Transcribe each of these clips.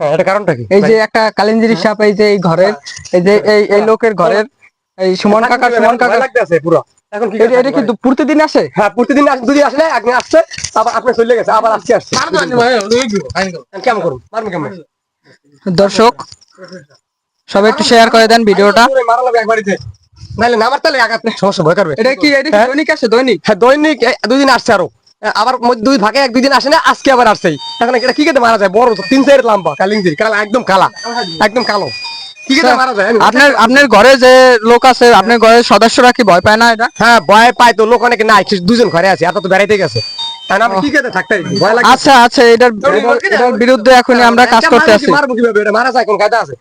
হ্যাঁ এটা কারণটা কি? এই যে একটা কালিঞ্জিরি সাপ এই যে এই ঘরের এই যে এই এই লোকের ঘরের এই সুমন কাকা সুমন কাকা লাগতেছে পুরো। এখন কি এটা এটা কি প্রতিদিন আসে? হ্যাঁ প্রতিদিন আস দুদিন আসলে একদিন আসছে আবার আপনি চলে গেছে আবার আসছে। আসছে কেমন করুন মারবেন কেমন? দর্শক সবাই একটু শেয়ার করে দেন ভিডিওটা। মারা লাগবে নামার তাহলে আঘাত সমস্যা ভয় করবে এটা কি এটা কি হ্যাঁ? দৈনিক আসে দৈনিক? হ্যাঁ দৈনিক দুদিন আসছে আরও। আবার দুই ভাগে এক দুই দিন আসে না আজকে আবার আসছেই এখন এটা কি খেতে মারা যায় বড় তিন চার লম্বা কালিংজির কালা একদম কালা একদম কালো মারা যায় আপনার আপনার ঘরে যে লোক আছে আপনার ঘরের সদস্যরা কি ভয় পায় না এটা হ্যাঁ ভয় পায় তো লোক অনেকে নাই দুজন ঘরে আছে এত তো বেড়াইতে গেছে আচ্ছা আচ্ছা এটার এটার- এটার বিরুদ্ধে এখনই আমরা কাজ করতে আছি মারবো কীভাবে এটা মারা যায় কোন কায়দা আছে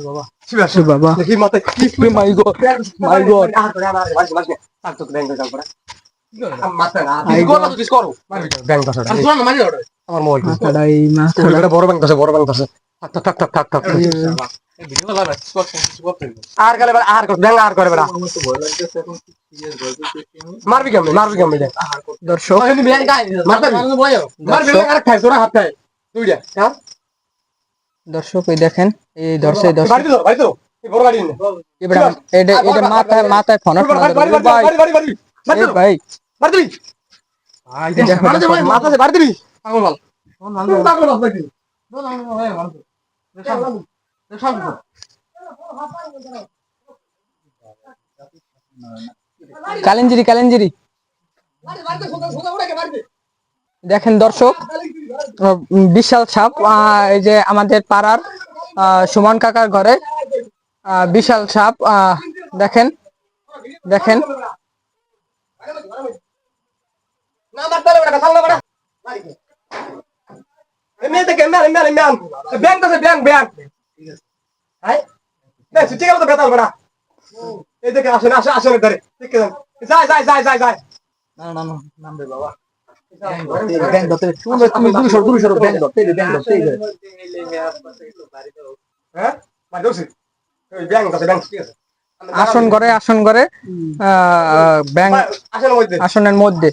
বাবা শিবা, শিবা। বাবা দেখি মাথায় কি মাই গড মাই গড আহ, করে আমার, মোবাইল বড় ব্যাংক বড় ব্যাংক। থাক, থাক, থাক, থাক। আর গেলে আর ব্যাংক আর করে বেড়া। মারবি কেমনে, মারবি কেমনে দর্শক ওই? দর্শক এই দেখেন এই এটা এটা মাথায় মাথায় ফোন ভাই বাড়ি দিবি। মাথা দেখো। মাথা আছে, বাড়ি দিবি। পাগল বল। পাগল বল, নাকি? কালিঞ্জিরি কালিঞ্জিরি দেখেন দর্শক বিশাল সাপ আহ, এই যে আমাদের পাড়ার আহ, সুমন কাকার ঘরে আহ, বিশাল সাপ আহ, দেখেন দেখেন না, মারতে হবে না, চাল না, বেটা। এমনি থেকে, এমনি, এমনি আন। ব্যাংক আছে, ব্যাংক, ব্যাংক। হাই? দেখ, ছুটি গেল তো বেতাল। এই দেখে আসেন, আসেন, আসেন এধারে। দেখে যান। যায়, যায়, যায়, যায়, যায়। হ্যাঁ? মার ধরছি। ওই ব্যাংক আছে, ব্যাংক, ঠিক আছে। আসন ঘরে আসন ঘরে আহ, ব্যাংক আসেন আসনের মধ্যে